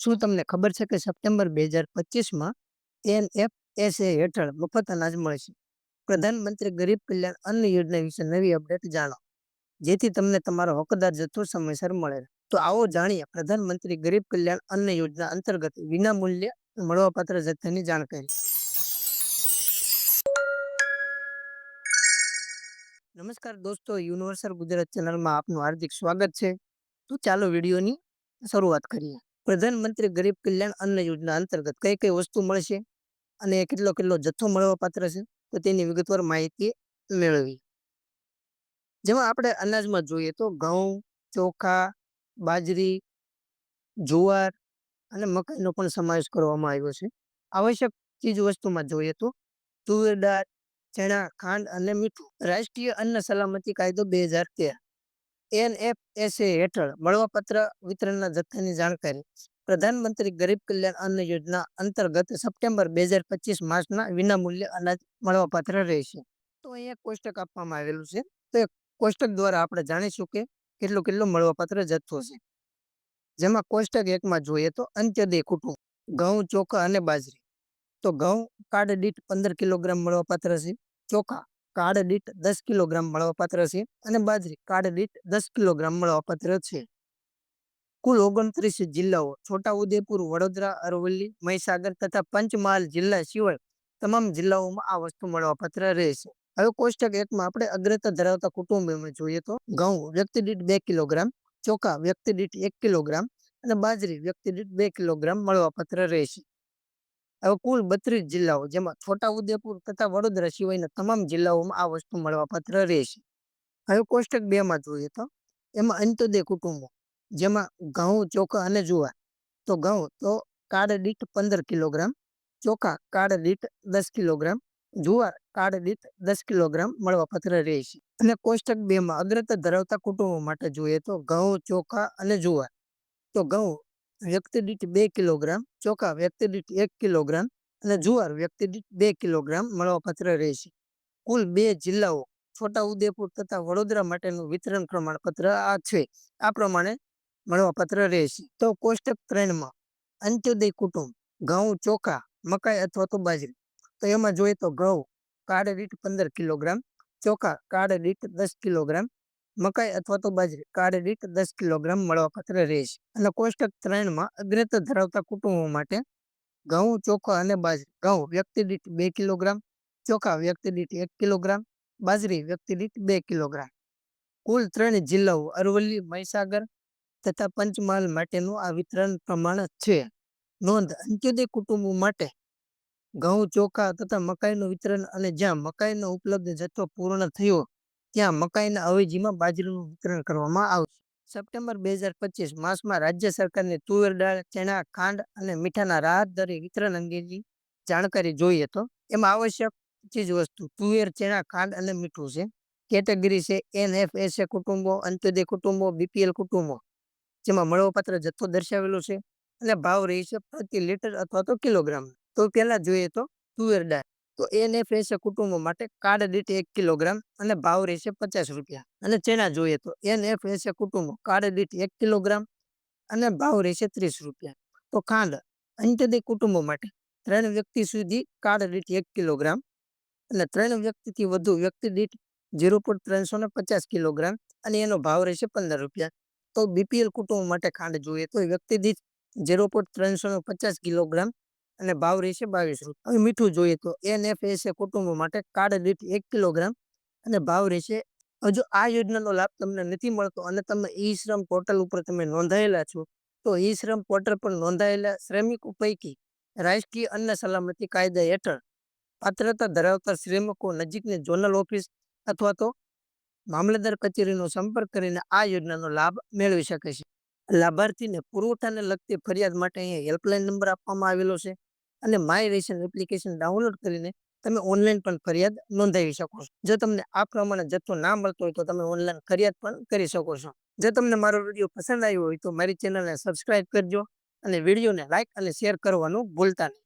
શું તમને ખબર છે કે સપ્ટેમ્બર બે હજાર પચીસમાં એ હેઠળ મફત અનાજ મળશે પ્રધાનમંત્રી ગરીબ કલ્યાણ અન્ન યોજના વિશે નવી અપડેટ જાણો, જેથી તમને તમારો હકદાર જથ્થો સમયસર મળે. તો આવો જાણીએ પ્રધાનમંત્રી ગરીબ કલ્યાણ અન્ન યોજના અંતર્ગત વિના મૂલ્યે મળવાપાત્ર જથ્થાની જાણકારી. નમસ્કાર દોસ્તો, યુનિવર્સલ ગુજરાત ચેનલમાં આપનું હાર્દિક સ્વાગત છે. તો ચાલો વિડીયોની શરૂઆત કરીએ. પ્રધાનમંત્રી ગરીબ કલ્યાણ અન્ન યોજના અંતર્ગત કઈ કઈ વસ્તુ મળશે અને કેટલો કેટલો જથ્થો મળવા પાત્ર છે, તો તેની વિગતવાર માહિતી મેળવી. જેમાં આપણે અનાજમાં જોઈએ તો ઘઉં, ચોખા, બાજરી, જુવાર અને મકાઈનો પણ સમાવેશ કરવામાં આવ્યો છે. આવશ્યક ચીજ વસ્તુમાં જોઈએ તો તુવેર દાળ, ચણા, ખાંડ અને મીઠું. રાષ્ટ્રીય અન્ન સલામતી કાયદો બે હજાર તેર. એનએફએસએ હેઠળ મળવાપત્ર વિતરણના જથ્થાની જાણકારી પ્રધાનમંત્રી ગરીબ કલ્યાણ અન્ન યોજના અંતર્ગત સપ્ટેમ્બર બે હજાર પચીસ માર્ચના વિનામૂલ્ય અનાજ મળવાપાત્ર રહેશે. તો અહીંયા કોષ્ટક આપવામાં આવેલું છે. તો એ કોષ્ટક દ્વારા આપણે જાણીશું કે કેટલો કેટલો મળવાપાત્ર જથ્થો છે. જેમાં કોષ્ટક એકમાં જોઈએ તો અંત્યોદય કુટુંબ, ઘઉં, ચોખા અને બાજરી. તો ઘઉં કાર્ડ દીઠ પંદર કિલોગ્રામ મળવાપાત્ર છે. ચોખા કાર્ડ દીઠ દસ કિલોગ્રામ મળવાપાત્ર છે અને બાજરી કાર્ડ દીઠ દસ કિલોગ્રામ મળવાપાત્ર છે. કુલ ઓગણત્રીસ જિલ્લાઓ છોટાઉદેપુર, વડોદરા, અરવલ્લી, મહીસાગર તથા પંચમહાલ જિલ્લા સિવાય તમામ જિલ્લાઓમાં આ વસ્તુ મળવાપાત્ર રહેશે. હવે કોષ્ટક એકમાં આપણે અગ્રતા ધરાવતા કુટુંબમાં જોઈએ તો ઘઉં વ્યક્તિ દીઠ બે કિલોગ્રામ, ચોખા વ્યક્તિ દીઠ એક કિલોગ્રામ અને બાજરી વ્યક્તિ દીઠ બે કિલોગ્રામ મળવાપાત્ર રહેશે. હવે કુલ બત્રીસ જિલ્લાઓ, જેમાં છોટાઉદેપુર તથા વડોદરા સિવાયના તમામ જિલ્લાઓમાં આ વસ્તુ મળવાપાત્ર રહેશે. હવે કોષ્ટક બે માં જોઈએ તો, એમાં અંત્યોદય કુટુંબો, જેમાં ઘઉં, ચોખા અને જુવાર. તો ઘઉં તો કાળ દીઠ પંદર કિલોગ્રામ, ચોખા કાળ દીઠ દસ કિલોગ્રામ, જુવાર કાળ દીઠ દસ કિલોગ્રામ મળવાપાત્ર રહેશે. અને કોષ્ટક બે માં અગ્રતા ધરાવતા કુટુંબો માટે જોઈએ તો ઘઉં, ચોખા અને જુવાર. તો ઘઉં વ્યક્તિ દીઠ બે કિલોગ્રામ ચોખા વ્યક્તિ દીઠ એક કિલોગ્રામ અને જુવાર વ્યક્તિ દીઠ બે કિલોગ્રામ મળવાપાત્ર રહેશે. કુલ બે જિલ્લાઓ, છોટા ઉદેપુર તથા વડોદરા માટેનું વિતરણ પ્રમાણપત્ર આ છે. આ પ્રમાણે મળવાપાત્ર રહેશે. તો કોષ્ટક ત્રણમાં, અંત્યોદય કુટુંબ, ઘઉં, ચોખા, મકાઈ અથવા તો બાજરી. તો એમાં જોઈએ તો ઘઉં, કાળ દીઠ પંદર કિલોગ્રામ, ચોખા કાળ દીઠ દસ કિલોગ્રામ મકાઈ અથવા તો બાજરી, કાળ દીઠ દસ કિલોગ્રામ મળવાપાત્ર રહેશે. અને કોષ્ટક ત્રણમાં અગ્રતા ધરાવતા કુટુંબો માટે ઘઉં, ચોખા અને બાજરી. ઘઉં વ્યક્તિ દીઠ બે કિલોગ્રામ, ચોખા વ્યક્તિ દીઠ એક કિલોગ્રામ, બાજરી વ્યક્તિ દીઠ બે કિલોગ્રામ. કુલ ત્રણ જિલ્લાઓ અરવલ્લી, મહીસાગર તથા પંચમહાલ માટેનું આ વિતરણ પ્રમાણ છે. નોંધ, અંત્યોદય કુટુંબો માટે ઘઉં, ચોખા તથા મકાઈનું વિતરણ અને જ્યાં મકાઈનો ઉપલબ્ધ જથ્થો પૂર્ણ થયો ત્યાં મકાઈના અવેજીમાં બાજરીનું વિતરણ કરવામાં આવશે. સપ્ટેમ્બર બે હજાર પચીસ માસમાં રાજ્ય સરકારની તુવેર દાળ, ચણા, ખાંડ અને મીઠાના રાહત દરે વિતરણ અંગેની જાણકારી જોઈએ તો એમાં આવશ્યક ચીજ વસ્તુ તુવેર, ચણા, ખાંડ અને મીઠું છે. કેટેગરી છે એનએફએસએ કુટુંબો, અંત્યોદય કુટુંબો, બીપીએલ કુટુંબો, જેમાં મળવાપાત્ર જથ્થો દર્શાવેલો છે અને ભાવ રહી છે પ્રતિ લીટર અથવા તો કિલોગ્રામ. તો પહેલાં જોઈએ તો તુવેર દાળ. તો એનએફએસએ કુટુંબો માટે કાર્ડ દીઠ એક કિલોગ્રામ અને ભાવ રહેશે પચાસ રૂપિયા. અને ચણા જોઈએ તો એનએફએસએ કુટુંબો કાર્ડ દીઠ એક કિલોગ્રામ અને ભાવ રહેશે ત્રીસ રૂપિયા. તો ખાંડ, અંત્યદય કુટુંબો માટે ત્રણ વ્યક્તિ સુધી કાર્ડ દીઠ એક કિલોગ્રામ અને ત્રણ વ્યક્તિથી વધુ વ્યક્તિ દીઠ ઝીરો પોઈન્ટ ત્રણસો ને પચાસ કિલોગ્રામ અને એનો ભાવ રહેશે પંદર રૂપિયા. તો બીપીએલ કુટુંબ માટે ખાંડ જોઈએ તો વ્યક્તિ દીઠ ઝીરો પોઈન્ટ ત્રણસો ને પચાસ કિલોગ્રામ અને ભાવ રહેશે બાવીસ રૂપિયા હવે મીઠું જોઈએ તો એનએફએસએ કુટુંબો માટે કાર્ડ દીઠ એક કિલોગ્રામ અને ભાવ રહેશે. હજુ આ યોજનાનો લાભ તમને નથી મળતો અને તમે ઈ શ્રમ પોર્ટલ ઉપર તમે નોંધાયેલા છો, તો ઈ શ્રમ પોર્ટલ પર નોંધાયેલા શ્રમિકો પૈકી રાષ્ટ્રીય અન્ન સલામતી કાયદા હેઠળ પાત્રતા ધરાવતા શ્રમિકો નજીકની ઝોનલ ઓફિસ અથવા તો મામલતદાર કચેરીનો સંપર્ક કરીને આ યોજનાનો લાભ મેળવી શકે છે. લાભાર્થીને પુરવઠાને લગતી ફરિયાદ માટે અહીંયા હેલ્પલાઇન નંબર આપવામાં આવેલો છે. અને માય રેશન એપ્લિકેશન ડાઉનલોડ કરીને તમે ઓનલાઈન પણ ફરિયાદ નોંધાવી શકો છો. જો તમને આ પ્રમાણે જથ્થો ના મળતો હોય તો તમે ઓનલાઈન ફરિયાદ પણ કરી શકો છો. જો તમને મારો વીડિયો પસંદ આવ્યો હોય તો મારી ચેનલને સબસ્ક્રાઇબ કરજો અને વિડીયોને લાઇક અને શેર કરવાનું ભૂલતા નહીં.